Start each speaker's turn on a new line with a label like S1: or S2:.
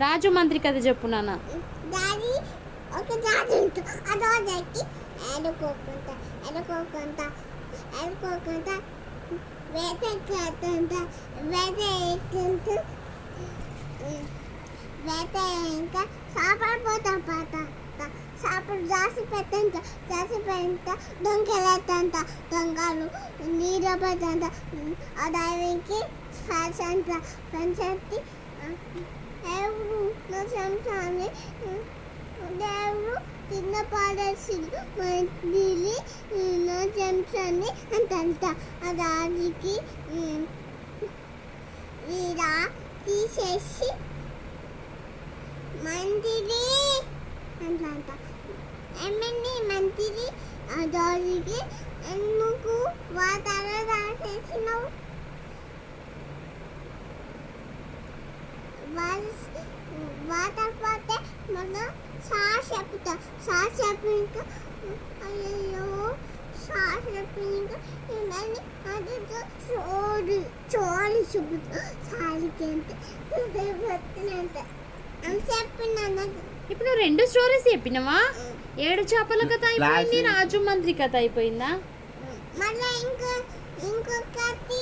S1: రాజు మంత్రి కథ చెప్పు నాన్న.
S2: ఒక రాజు ఉంటుంది ఆ రాజుకి ఎడుకోకుండా ఎడుకోకుండా ఎడుకోకుండా వేటకుంటా వేట ఎక్కుంటూ వేట ఇంకా చేపలు పోతా పాత చేపలు జాసి పెట్టంట జాసి పెట్టంట దొంగలెత్తంట దొంగలు నీళ్ళ పెట్టంట ఆ డైవింగ్కి ఫ్యాన్స్ అంట ఫ్యాన్స్ ఎత్తి ఎవరు నా సంసాన్ని దేవుడు కింద పాడేసి మందిలి నా చెంచాన్ని అంతంత ఆ రాజుకి ఇలా తీసేసి మందిరి అంతంత. ఏమండి మందిరి ఆ రాజుకి ఎందుకు వాతావరణం మనం సాస్ చెప్తా సాస్ చెప్పినాక అయ్యో సాస్ చెప్పినాక ఇవన్నీ అది చోడు చోడు చెబుతా సాలికి అంటే అని చెప్పిన
S1: ఇప్పుడు నువ్వు రెండు స్టోరీస్ చెప్పినవా? ఏడు చేపల కథ అయిపోయింది రాజు మంత్రి కథ అయిపోయిందా?
S2: మళ్ళీ ఇంకో ఇంకొకటి?